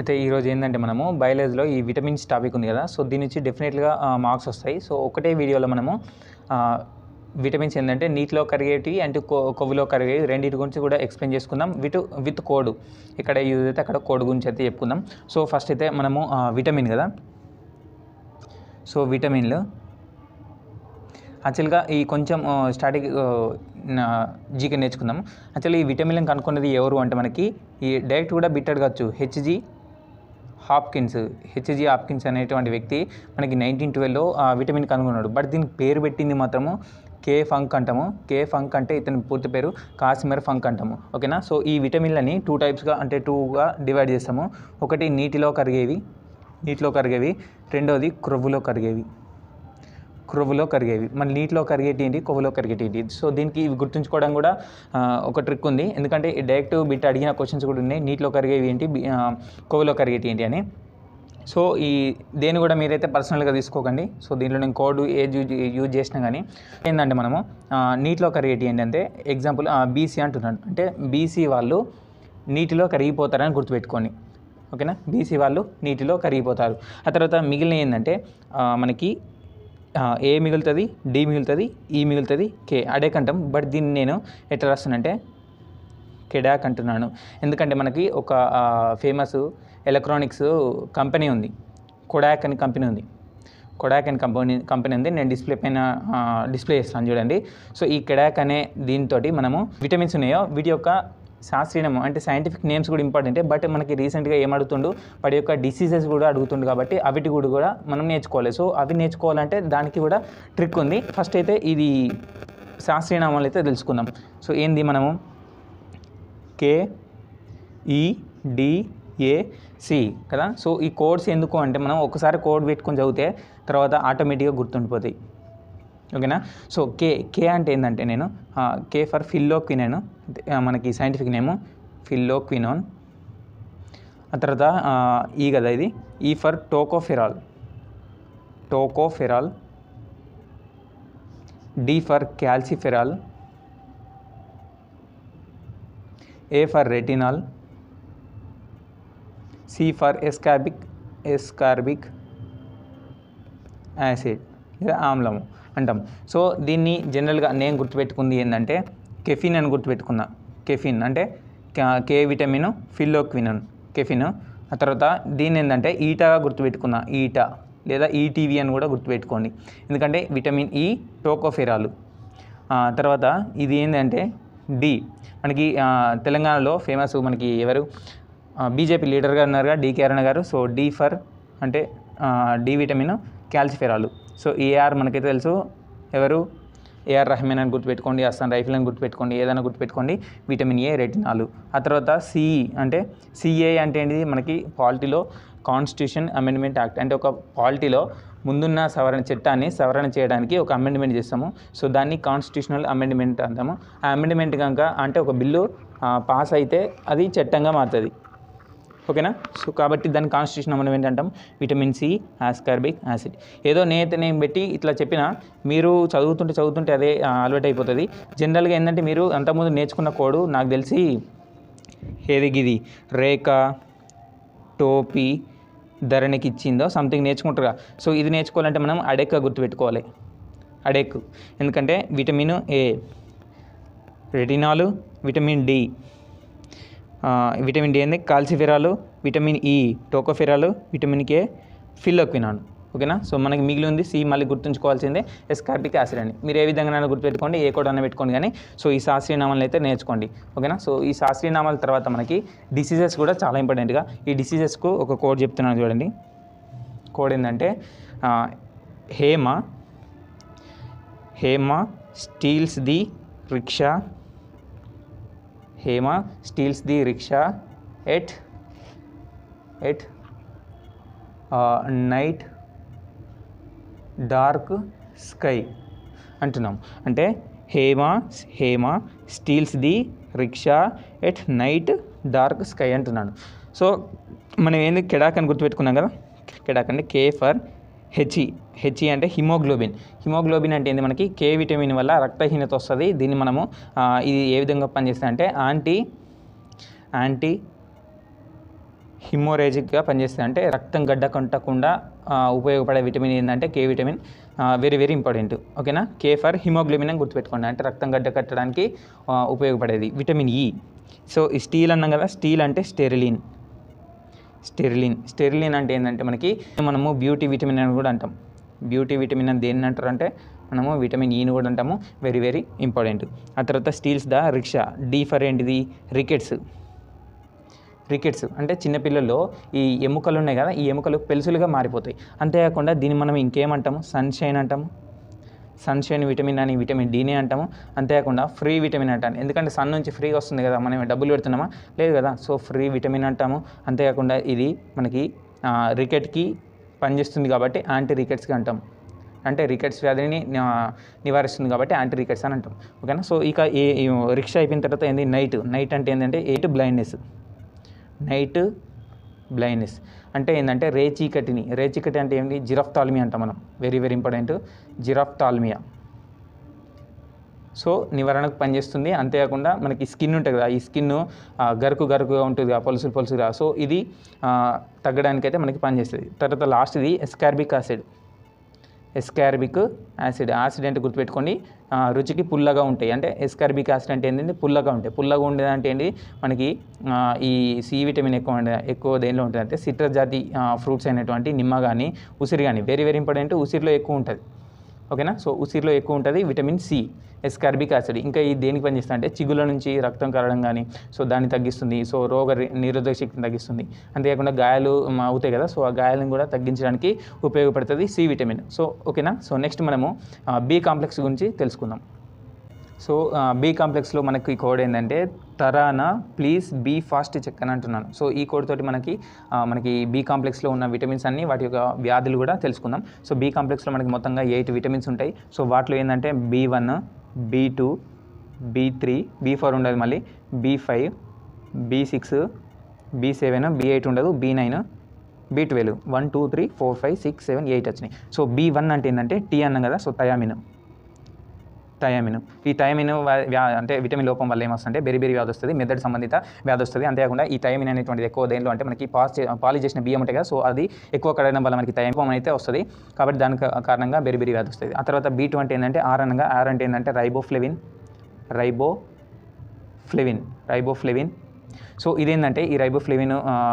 అయితే ఈరోజు ఏంటంటే మనము బయాలజీలో ఈ విటమిన్స్ టాపిక్ ఉంది కదా సో దీని నుంచి డెఫినెట్గా మార్క్స్ వస్తాయి. సో ఒకటే వీడియోలో మనము విటమిన్స్ ఏంటంటే నీటిలో కరిగేటివి అండ్ కొవ్వులో కరిగేవి రెండింటి గురించి కూడా ఎక్స్ప్లెయిన్ చేసుకుందాం. విటు విత్ కోడ్. ఇక్కడ యూజ్ అయితే అక్కడ కోడ్ గురించి అయితే చెప్పుకుందాం. సో ఫస్ట్ అయితే మనము విటమిన్ కదా. సో విటమిన్లు. యాక్చువల్గా ఈ కొంచెం స్టార్టింగ్ జీకే నేర్చుకుందాం యాక్చువల్గా ఈ విటమిన్లను కనుక్కున్నది ఎవరు అంటే మనకి ఈ డైరెక్ట్ కూడా బిట్టెడ్ కావచ్చు హెచ్జి హాప్కిన్స్ హెచ్జి హాప్కిన్స్ అనేటువంటి వ్యక్తి మనకి నైన్టీన్ ట్వెల్వ్లో విటమిన్ కనుగొన్నాడు. బట్ దీనికి పేరు పెట్టింది మాత్రము కే ఫంక్ అంటాము. కే ఫంక్ అంటే ఇతని పూర్తి పేరు కాసిమర్ ఫంక్ అంటాము. ఓకేనా సో ఈ విటమిన్లని టూ టైప్స్గా అంటే టూగా డివైడ్ చేస్తాము. ఒకటి నీటిలో కరిగేవి నీటిలో కరిగేవి. రెండోది క్రొవ్వులో కరిగేవి. క్రొవ్వులో కరిగేవి. మన నీటిలో కరిగేటి ఏంటి? కొవ్వులో కరిగేటి ఏంటి? సో దీనికి ఇవి గుర్తుంచుకోవడం కూడా ఒక ట్రిక్ ఉంది. ఎందుకంటే డైరెక్ట్ బిట్ అడిగిన క్వశ్చన్స్ కూడా ఉన్నాయి. నీటిలో కరిగేవి ఏంటి? కొవ్వులో కరిగేటి ఏంటి అని. సో ఈ దేని కూడా మీరైతే పర్సనల్గా తీసుకోకండి. సో దీంట్లో నేను కోడ్ ఏజ్ యూజ్ యూజ్ చేసినా కానీ ఏంటంటే మనము నీటిలో కరిగేటి ఏంటంటే ఎగ్జాంపుల్ బీసీ అంటున్నాను అంటే బీసీ వాళ్ళు నీటిలో కరిగిపోతారని గుర్తుపెట్టుకోండి. ఓకేనా? బీసీ వాళ్ళు నీటిలో కరిగిపోతారు. ఆ తర్వాత మిగిలిన ఏంటంటే మనకి ఏ మిగులుతుంది డి మిగులుతుంది ఈ మిగులుతుంది కే. అడే కంటాం బట్ దీన్ని నేను ఎట్లా రాస్తానంటే కెడాక్ అంటున్నాను ఎందుకంటే మనకి ఒక ఫేమస్ ఎలక్ట్రానిక్స్ కంపెనీ ఉంది. కొడాక్ అని కంపెనీ ఉంది. కొడాక్ అని కంపెనీ కంపెనీ ఉంది. నేను డిస్ప్లే పైన డిస్ప్లే చేస్తాను చూడండి. సో ఈ కెడాక్ అనే దీంతో మనము విటమిన్స్ ఉన్నాయో వీటి యొక్క శాస్త్రీయము అంటే సైంటిఫిక్ నేమ్స్ కూడా ఇంపార్టెంటే బట్ మనకి రీసెంట్గా ఏం అడుగుతుండు వాటి యొక్క డిసీజెస్ కూడా అడుగుతుండు కాబట్టి అవిటి కూడా కూడా మనం నేర్చుకోవాలి. సో అవి నేర్చుకోవాలంటే దానికి కూడా ట్రిక్ ఉంది. ఫస్ట్ అయితే ఇది శాస్త్రీయనామాలు అయితే తెలుసుకుందాం. సో ఏంది మనము? E, K E D A C కదా? సో ఈ కోడ్స్ ఎందుకు అంటే మనం ఒకసారి కోడ్ పెట్టుకొని చదివితే తర్వాత ఆటోమేటిక్గా గుర్తుండిపోతాయి. ఓకేనా? సో కే కే అంటే ఏంటంటే నేను కే ఫర్ ఫిల్లోక్వినైన్ మనకి సైంటిఫిక్ నేము ఫిల్లో క్వినోన్ ఆ తర్వాత ఈ e కదా ఇది. E for tocopherol tocopherol D for calciferol A for retinol C for ascorbic ascorbic acid లేదా ఆమ్లము. అంటాం. సో దీన్ని జనరల్గా నేను గుర్తుపెట్టుకుంది ఏంటంటే కెఫిన్ అని గుర్తుపెట్టుకున్నా. కెఫిన్ అంటే కే విటమిన్ ఫిల్లోక్వినన్ కెఫిన్. ఆ తర్వాత దీన్ని ఏంటంటే ఈటాగా గుర్తుపెట్టుకున్నా. ఈటా లేదా ఈటీవీ అని కూడా గుర్తుపెట్టుకోండి. ఎందుకంటే విటమిన్ ఈ టోకోఫెరాలు. తర్వాత ఇది ఏంటంటే డి. మనకి తెలంగాణలో ఫేమస్ మనకి ఎవరు? బీజేపీ లీడర్గా ఉన్నారుగా డికే అరుణ గారు. సో డి ఫర్ అంటే D vitamin calciferol so AR మనకైతే తెలుసు. ఎవరు? ఏఆర్ రహమాన్ అని గుర్తుపెట్టుకోండి అస్సాన్ రైఫిల్ అని గుర్తుపెట్టుకోండి ఏదైనా గుర్తుపెట్టుకోండి. Vitamin A retinol. ఆ తర్వాత సిఈ అంటే సిఏ అంటే ఏంటిది? మనకి పాలిటీలో కాన్స్టిట్యూషన్ అమెండ్మెంట్ యాక్ట్ అంటే ఒక పాలిటీలో ముందున్న సవరణ చట్టాన్ని సవరణ చేయడానికి ఒక అమెండ్మెంట్ చేస్తాము. సో దాన్ని కాన్స్టిట్యూషనల్ అమెండ్మెంట్ అంటాము. ఆ అమెండ్మెంట్ కనుక అంటే ఒక బిల్లు పాస్ అయితే అది చట్టంగా మారుతుంది. ఓకేనా? సో కాబట్టి దాని కాన్స్టిట్యూషన్ మనం ఏంటంటాం? విటమిన్ సి ఆస్కార్బిక్ యాసిడ్ ఏదో నేత నేను పెట్టి ఇట్లా చెప్పిన మీరు చదువుతుంటే చదువుతుంటే అదే అలవాటు అయిపోతుంది. జనరల్గా ఏంటంటే మీరు అంతకుముందు నేర్చుకున్న కోడు నాకు తెలిసి ఏది గిది? రేఖ టోపీ ధరణికి ఇచ్చిందో సంథింగ్ నేర్చుకుంటారు సో ఇది నేర్చుకోవాలంటే మనం అడెక్క గుర్తుపెట్టుకోవాలి. అడెక్. ఎందుకంటే vitamin A retinol vitamin D vitamin D అనేది calciferol vitamin E టోకోఫెరాలు vitamin K ఫిల్లోక్వినాన్. ఓకేనా? సో మనకి మిగిలి ఉంది సి మళ్ళీ గుర్తుంచుకోవాల్సిందే ఎస్కార్బిక్ యాసిడ్ అని. మీరు ఏ విధంగా గుర్తుపెట్టుకోండి ఏ కూడా పెట్టుకోండి కానీ సో ఈ శాస్త్రీయ నామాలను అయితే నేర్చుకోండి. ఓకేనా? సో ఈ శాస్త్రీయ నామాల తర్వాత మనకి డిసీజెస్ కూడా చాలా ఇంపార్టెంట్గా ఈ డిసీజెస్కు ఒక కోడ్ చెప్తున్నాను చూడండి. కోడ్ ఏంటంటే Hema Hema steals the rickshaw Hema steals the rickshaw at at night dark sky అంటున్నాం. అంటే Hema Hema steals the rickshaw at night dark sky అంటున్నాను. సో మనం ఏంది కెడాక్ అని గుర్తుపెట్టుకున్నాం కదా? కెడాక్ అంటే కే ఫర్ హెచ్ఈ హెచ్ఈ అంటే హిమోగ్లోబిన్ హిమోగ్లోబిన్ అంటే ఏంది మనకి? కే విటమిన్ వల్ల రక్తహీనత వస్తుంది. దీన్ని మనము ఇది ఏ విధంగా పనిచేస్తుంది అంటే యాంటీ యాంటీ హిమోరేజిక్గా పనిచేస్తుంది. అంటే రక్తం గడ్డ కంటకుండా ఉపయోగపడే విటమిన్ ఏంటంటే K vitamin very very important ఓకేనా కే ఫర్ హిమోగ్లోబిన్ అని గుర్తుపెట్టుకోండి. అంటే రక్తం గడ్డ కట్టడానికి ఉపయోగపడేది. విటమిన్ ఈ సో ఈ స్టీల్ అన్నాం కదా? స్టీల్ అంటే స్టెరిలిన్ స్టెరిలిన్ స్టెరిలిన్ అంటే ఏంటంటే మనకి మనము బ్యూటీ విటమిన్ అని కూడా అంటాం. బ్యూటీ విటమిన్ అని దేన్ని అంటారు అంటే మనము విటమిన్ e ఈని కూడా అంటాము. వెరీ వెరీ ఇంపార్టెంట్ ఆ తర్వాత steals the rickshaw. D for ఏంటిది? రికెట్స్ రికెట్స్ అంటే చిన్నపిల్లల్లో ఈ ఎముకలు ఉన్నాయి కదా ఈ ఎముకలు పెలుసులుగా మారిపోతాయి. అంతేకాకుండా దీన్ని మనం ఇంకేమంటాము సన్షైన్ అంటాము. సన్షైన్ విటమిన్ అని విటమిన్ డీనే అంటాము. అంతేకాకుండా ఫ్రీ విటమిన్ అంటాను ఎందుకంటే సన్ నుంచి ఫ్రీగా వస్తుంది కదా మనం డబ్బులు పెడుతున్నామా? లేదు కదా. సో ఫ్రీ విటమిన్ అంటాము. అంతేకాకుండా ఇది మనకి రికెట్కి పనిచేస్తుంది కాబట్టి యాంటీ రికెట్స్గా అంటాం. అంటే రికెట్స్ వ్యాధిని నివారిస్తుంది కాబట్టి యాంటీ రికెట్స్ అని అంటాం. ఓకేనా? సో ఇక ఏ రిక్షా అయిపోయిన తర్వాత ఏంది? నైట్. నైట్ అంటే ఏంటంటే ఎయిట్ బ్లైండ్నెస్. Night blindness. అంటే ఏంటంటే రేచీకటిని. రేచీకటి అంటే ఏంటి జిరాఫ్తాల్మియా అంటాం మనం. Very very important. Xerophthalmia so నివారణకు పనిచేస్తుంది. అంతేకాకుండా మనకి స్కిన్ ఉంటుంది కదా ఈ స్కిన్ గరుకు గరుకుగా ఉంటుంది ఆ పొలుసులు పొలుసుగా సో ఇది తగ్గడానికైతే మనకి పనిచేస్తుంది. తర్వాత లాస్ట్ది ascorbic acid ascorbic acid acid అంటే గుర్తుపెట్టుకోండి రుచికి పుల్లగా ఉంటాయి. అంటే ఎస్కార్బిక్ యాసిడ్ అంటే ఏంటంటే పుల్లగా ఉంటాయి. పుల్లగా ఉండేదంటే ఏంటి మనకి ఈ సి విటమిన్ ఎక్కువ ఎక్కువ దేనిలో ఉంటుంది అంటే సిట్రస్ జాతి ఫ్రూట్స్ అయినటువంటి నిమ్మ కానీ ఉసిరి కానీ వెరీ వెరీ ఇంపార్టెంట్ ఉసిరిలో ఎక్కువ ఉంటుంది. ఓకేనా? సో ఉసిరిలో ఎక్కువ ఉంటుంది విటమిన్ సి ఎస్కార్బిక్ యాసిడ్. ఇంకా ఈ దేనికి పనిచేస్తుంది అంటే చిగుల నుంచి రక్తం కరగడం కానీ సో దాన్ని తగ్గిస్తుంది. సో రోగ నిరోధక శక్తిని తగ్గిస్తుంది. అంతేకాకుండా గాయాలు అవుతాయి కదా? సో ఆ గాయాలను కూడా తగ్గించడానికి ఉపయోగపడుతుంది సి విటమిన్. సో ఓకేనా? సో నెక్స్ట్ మనము బి కాంప్లెక్స్ గురించి తెలుసుకుందాం. సో బీ కాంప్లెక్స్లో మనకి ఈ కోడ్ ఏంటంటే తరానా ప్లీజ్ బీ ఫాస్ట్ చెక్ అని అంటున్నాను. సో ఈ కోడ్ తోటి మనకి మనకి బీ కాంప్లెక్స్లో ఉన్న విటమిన్స్ అన్ని వాటి యొక్క వ్యాధులు కూడా తెలుసుకుందాం. సో బీ కాంప్లెక్స్లో మనకి మొత్తంగా ఎయిట్ విటమిన్స్ ఉంటాయి. సో వాటిలో ఏంటంటే B one B two B three B four ఉండదు మళ్ళీ. B five B six B seven B eight ఉండదు. B nine B twelve one two three four five six seven eight వచ్చినాయి. So B one అంటే ఏంటంటే T అన్నాం కదా so thiamine. Thiamine. ఈ thiamine వ్యా అంటే విటమిన్ లోపం వల్ల ఏమొస్తుందంటే బెరిబెరి వ్యాధి వస్తుంది మెదడు సంబంధిత వ్యాధి వస్తుంది. అంతేకాకుండా ఈ థయామిన్ అనేటువంటిది ఎక్కువ దేంట్లో అంటే మనకి పాస్ పాలి చేసిన బియ్యం ఉంటాయి కదా సో అది ఎక్కువ కడగడం వల్ల మనకి థయామిన్ అయితే వస్తుంది. కాబట్టి దాని కారణంగా బెరిబెరి వ్యాధి వస్తుంది. ఆ తర్వాత బీ టూ అంటే ఏంటంటే ఆర్ అనగా ఆర్ అంటే ఏంటంటే riboflavin ribo flavin riboflavin so ఇదేంటంటే ఈ రైబోఫ్లేవిన్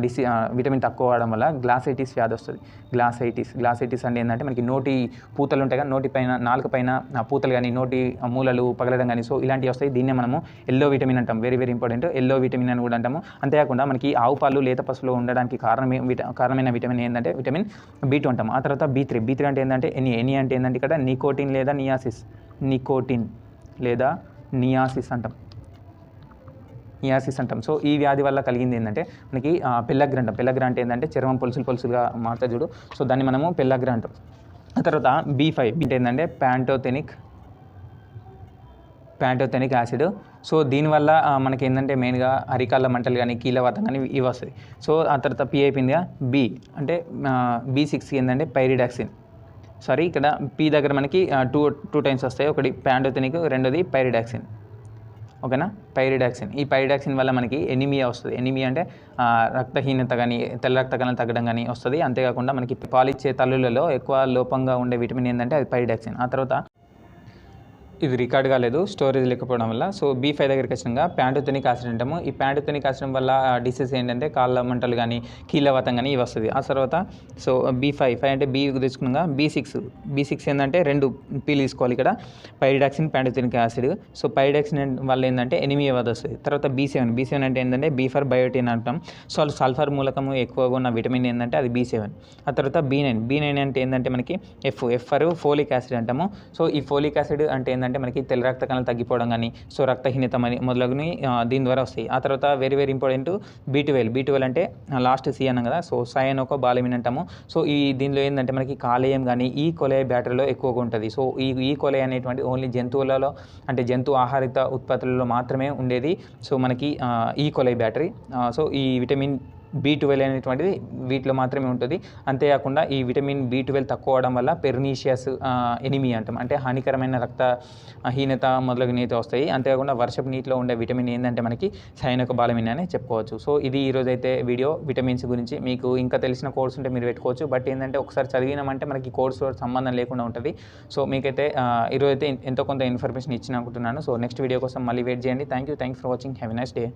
డిసి విటమిన్ తక్కువ అవడం వల్ల గ్లాసైటిస్ వ్యాధి వస్తుంది. గ్లాసైటిస్ గ్లాసైటిస్ అంటే ఏంటంటే మనకి నోటి పూతలు ఉంటాయి కదా నోటి పైన నాలుక పైన పూతలు కానీ నోటి మూలలు పగలడం కానీ సో ఇలాంటివి వస్తాయి. దీన్నే మనము ఎల్లో విటమిన్ అంటాం. Very very important yellow vitamin అని కూడా అంటాము. అంతేకాకుండా మనకి ఆవు పాలు లేత పసులు ఉండడానికి కారణమే విట- కారణమైన విటమిన్ ఏంటంటే విటమిన్ బీ టూ అంటాం. ఆ తర్వాత బీ త్రీ. బీ త్రీ అంటే ఏంటంటే ఎనీ ఎనీ అంటే ఏంటంటే ఇక్కడ నికోటిన్ లేదా నియాసిస్. నికోటిన్ లేదా నియాసిస్ అంటాం. హియాసిస్ అంటాం. సో ఈ వ్యాధి వల్ల కలిగింది ఏంటంటే మనకి ఆ, పెల్లగ్ర అంటాం పెల్లగ్ర అంటే ఏంటంటే చర్మం పొలుసులు పొలుసులుగా మారుతుంది చూడు. సో దాన్ని మనము పెల్లగ్ర అంటాం ఆ తర్వాత బీ ఫైవ్ అంటే ఏంటంటే ప్యాంటోథెనిక్ ప్యాంటోథెనిక్ యాసిడ్. సో దీనివల్ల మనకి ఏంటంటే మెయిన్గా అరికాళ్ళ మంటలు కానీ కీలవాతం కానీ ఇవి వస్తాయి. సో ఆ తర్వాత పి అయిపోయిందిగా బి అంటే బీ సిక్స్ ఏంటంటే పైరిడాక్సిన్. సారీ ఇక్కడ పి దగ్గర మనకి టూ టూ టైమ్స్ వస్తాయి. ఒకటి ప్యాంటోథెనిక్ రెండోది పైరిడాక్సిన్. ఓకేనా? పైరిడాక్సిన్. ఈ పైరిడాక్సిన్ వల్ల మనకి ఎనిమియా వస్తుంది. ఎనిమియా అంటే రక్తహీనత కానీ తెల్ల రక్త కణాలు తగ్గడం కానీ వస్తుంది. అంతేకాకుండా మనకి పాలిచ్చే తల్లులలో ఎక్కువ లోపంగా ఉండే విటమిన్ ఏంటంటే అది పైరిడాక్సిన్. ఆ తర్వాత ఇది రికార్డ్ కాలేదు స్టోరేజ్ లేకపోవడం వల్ల. సో బీ ఫైవ్ దగ్గరికి వచ్చినాక ప్యాంటుతోని యాసిడ్ అంటాము. ఈ ప్యాంటోథెనిక్ కాసడం వల్ల డిసీజ్ ఏంటంటే కాళ్ళ మంటలు కానీ కీళ్ళవాతం కానీ ఇవి వస్తుంది. ఆ తర్వాత సో బీ ఫైవ్ ఫైవ్ అంటే బీ తెచ్చుకున్నాక బీ సిక్స్ బీ సిక్స్ ఏంటంటే రెండు పీలు తీసుకోవాలి ఇక్కడ. Pyridoxine pantothenic acid. So pyridoxine వల్ల ఏంటంటే ఎనిమిది వద్ద వస్తుంది. తర్వాత బీ సెవెన్ బీ సెవెన్ అంటే ఏంటంటే బీ ఫర్ బయోటిన్ అంటాం. సో సల్ఫర్ మూలకము ఎక్కువగా ఉన్న విటమిన్ ఏంటంటే అది బీ సెవెన్ ఆ తర్వాత బీ నైన్ బీ నైన్ అంటే ఏంటంటే మనకి F F for folic acid అంటాము. సో ఈ ఫోలిక్ యాసిడ్ అంటే ఏంటంటే మనకి తెల్ల రక్త కణాలు తగ్గిపోవడం కానీ సో రక్తహీనత అని మొదలగుని దీని ద్వారా వస్తాయి. ఆ తర్వాత very very important B twelve B twelve అంటే లాస్ట్ సి అన్నాం కదా సో సయనోకో బాలమిన్ అంటాము. సో ఈ దీనిలో ఏంటంటే మనకి కాలేయం కానీ ఈ కొలయ బ్యాటరీలో ఎక్కువగా ఉంటుంది. సో ఈ ఈ కొలయ అనేటువంటి ఓన్లీ జంతువులలో అంటే జంతు ఆహారిత ఉత్పత్తులలో మాత్రమే ఉండేది. సో మనకి ఈ కొలై బ్యాటరీ సో ఈ విటమిన్ బీ ట్వెల్వ్ అనేటువంటిది వీటిలో మాత్రమే ఉంటుంది. అంతేకాకుండా ఈ విటమిన్ బీ ట్వెల్వ్ తక్కువ అవడం వల్ల పెర్నీషియస్ ఎనిమి అంటాం. అంటే హానికరమైన రక్త హీనత మొదలగునైతే వస్తాయి. అంతేకాకుండా వర్షపు నీటిలో ఉండే విటమిన్ ఏంటంటే మనకి సైనిక బాలమిన్ అని చెప్పుకోవచ్చు. సో ఇది ఈరోజు అయితే వీడియో విటమిన్స్ గురించి. మీకు ఇంకా తెలిసిన కోర్స్ ఉంటే మీరు పెట్టుకోవచ్చు. బట్ ఏంటంటే ఒకసారి చదివినామంటే మనకి కోర్స్ సంబంధం లేకుండా ఉంటుంది. సో మీకైతే ఈరోజు అయితే ఎంతో కొంత ఇన్ఫర్మేషన్ ఇచ్చిన అనుకుంటున్నాను. సో నెక్స్ట్ వీడియో కోసం మళ్ళీ వెయిట్ చేయండి. Thank you thank for watching. Have nice day.